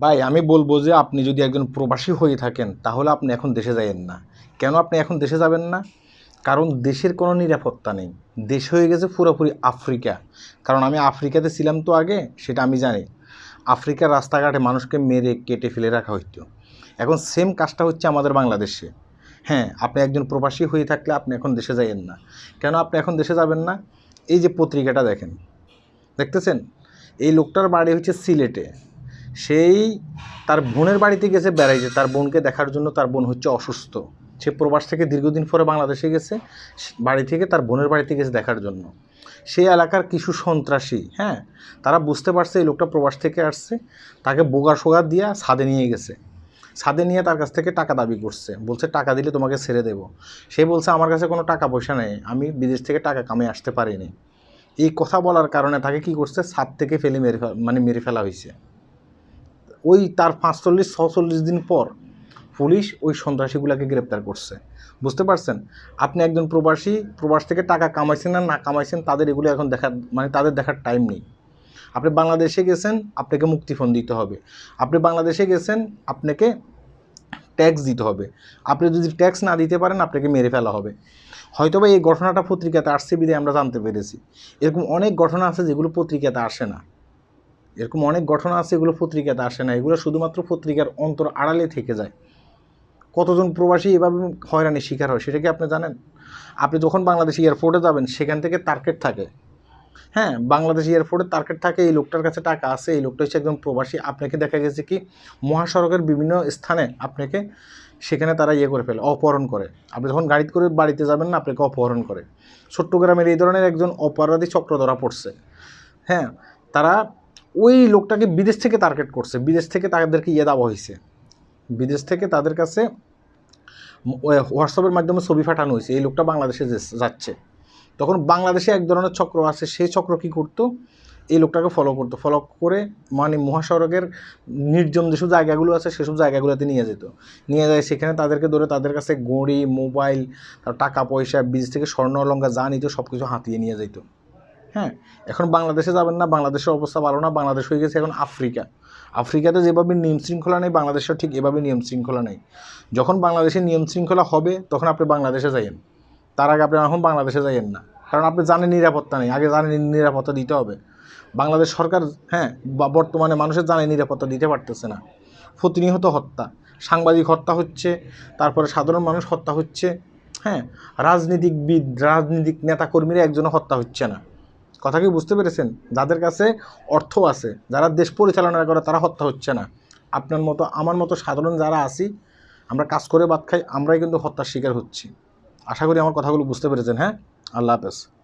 ভাই, আমি বলব যে আপনি যদি একজন প্রবাসী হয়ে থাকেন, তাহলে আপনি এখন দেশে যাবেন না। কেন আপনি এখন দেশে যাবেন না? কারণ দেশের কোনো নিরাপত্তা নেই। দেশ হয়ে গেছে পুরোপুরি আফ্রিকা। কারণ আমি আফ্রিকাতে ছিলাম তো আগে, সেটা আমি জানি। আফ্রিকার রাস্তাঘাটে মানুষকে মেরে, কেটে ফেলে রাখা হইতো। এখন সেম কাজটা হচ্ছে আমাদের বাংলাদেশে। হ্যাঁ আপনি একজন প্রবাসী হয়ে থাকলে আপনি এখন দেশে যাবেন না। কেন আপনি এখন দেশে যাবেন না? এই যে পত্রিকাটা দেখেন। দেখতেছেন? এই লোকটার বাড়ি হচ্ছে সিলেটে। সেই তার বোনের বাড়িতে গেছে বেড়াইতে তার বোনকে দেখার জন্য তার বোন হচ্ছে অসুস্থ। সে প্রবাস থেকে দীর্ঘদিন পরে বাংলাদেশে গেছে বাড়ি থেকে তার বোনের বাড়িতে গেছে দেখার জন্য। সেই এলাকার কিছু সন্ত্রাসী হ্যাঁ তারা বুঝতে পারছে এই লোকটা প্রবাস থেকে আসছে, তাকে বোগা সোগা দিয়া ছাদে নিয়ে গেছে। ছাদে নিয়ে তার কাছ থেকে টাকা দাবি করছে। বলছে, টাকা দিলে তোমাকে ছেড়ে দেবো। সে বলছে, আমার কাছে কোনো টাকা পয়সা নেই, আমি বিদেশ থেকে টাকা কামে আসতে পারিনি। এই কথা বলার কারণে তাকে কি করছে, ছাদ থেকে ফেলে মেরে মানে মেরে ফেলা হয়েছে। ওই তার পাঁচচল্লিশ, ছচল্লিশ দিন পর পুলিশ ওই সন্ত্রাসীগুলোকে গ্রেপ্তার করছে। বুঝতে পারছেন? আপনি একজন প্রবাসী, প্রবাস থেকে টাকা কামাইছেন না না কামাইছেন, তাদের এগুলো এখন দেখার মানে তাদের দেখার টাইম নেই। আপনি বাংলাদেশে গেছেন, আপনাকে মুক্তিপণ দিতে হবে। আপনি বাংলাদেশে গেছেন, আপনাকে ট্যাক্স দিতে হবে। আপনি যদি ট্যাক্স না দিতে পারেন, আপনাকে মেরে ফেলা হবে। হয়তোবা এই ঘটনাটা পত্রিকাতে আসছে বিধে আমরা জানতে পেরেছি। এরকম অনেক ঘটনা আছে যেগুলো পত্রিকাতে আসে না। এরকম অনেক ঘটনা আছে, এগুলো পত্রিকাতে আসে না। এগুলো শুধুমাত্র পত্রিকার অন্তর আড়ালে থেকে যায়। কতজন প্রবাসী এভাবে হয়রানির শিকার হয়, সেটা কি আপনি জানেন? আপনি যখন বাংলাদেশ এয়ারপোর্টে যাবেন, সেখান থেকে টার্গেট থাকে। হ্যাঁ বাংলাদেশ এয়ারপোর্টে টার্গেট থাকে, এই লোকটার কাছে টাকা আছে, এই লোকটা হচ্ছে একজন প্রবাসী। আপনাকে দেখা গেছে কি, মহাসড়কের বিভিন্ন স্থানে আপনাকে সেখানে তারা ইয়ে করে ফেলে, অপহরণ করে। আপনি যখন গাড়িতে করে বাড়িতে যাবেন না, আপনাকে অপহরণ করে। চট্টগ্রামের এই ধরনের একজন অপরাধী চক্র ধরা পড়ছে। হ্যাঁ তারা ওই লোকটাকে বিদেশ থেকে টার্গেট করছে। বিদেশ থেকে তাদেরকে ইয়ে দেওয়া হয়েছে। বিদেশ থেকে তাদের কাছে হোয়াটসঅ্যাপের মাধ্যমে ছবি পাঠানো হয়েছে। এই লোকটা বাংলাদেশে যাচ্ছে। তখন বাংলাদেশে এক ধরনের চক্র আছে। সেই চক্র কী করতো? এই লোকটাকে ফলো করতো। ফলো করে মানে মহাসড়কের নির্জন যেসব জায়গাগুলো আছে, সেসব জায়গাগুলোতে নিয়ে যেত। নিয়ে যায়, সেখানে তাদেরকে ধরে তাদের কাছে গড়ি মোবাইল টাকা পয়সা, বিদেশ থেকে স্বর্ণ, অলঙ্কার যা নিত সব কিছু হাতিয়ে নিয়ে যেত হ্যাঁ এখন বাংলাদেশে যাবেন না, বাংলাদেশের অবস্থা ভালো না, বাংলাদেশ হয়ে গেছে এখন আফ্রিকা। আফ্রিকাতে যেভাবে নিয়ম শৃঙ্খলা নেই, বাংলাদেশেও ঠিক এভাবে নিয়ম শৃঙ্খলা নেই। যখন বাংলাদেশে নিয়ম শৃঙ্খলা হবে, তখন আপনি বাংলাদেশে যাইয়েন। তার আগে আপনি এখন বাংলাদেশে যাইয়েন না। কারণ আপনি জানেন নিরাপত্তা নেই, আগে জানেন নিরাপত্তা দিতে হবে। বাংলাদেশ সরকার হ্যাঁ বর্তমানে মানুষের জানে নিরাপত্তা দিতে পারতেছে না। প্রতিনিয়ত হত্যা। সাংবাদিক হত্যা হচ্ছে, তারপরে সাধারণ মানুষ হত্যা হচ্ছে হ্যাঁ রাজনীতিকবিদ, রাজনীতিক নেতাকর্মীরা একজনও হত্যা হচ্ছে না। কথা কি বুঝতে পেরেছেন? যাদের কাছে অর্থ আছে, যারা দেশ পরিচালনা করে, তারা হত্যা হচ্ছে না। আপনার মতো, আমার মতো সাধারণ যারা আছি, আমরা কাজ করে বাদ খাই, আমরাই কিন্তু হত্যার শিকার হচ্ছি। আশা করি আমার কথাগুলো বুঝতে পেরেছেন হ্যাঁ? আল্লাহ হাফেজ।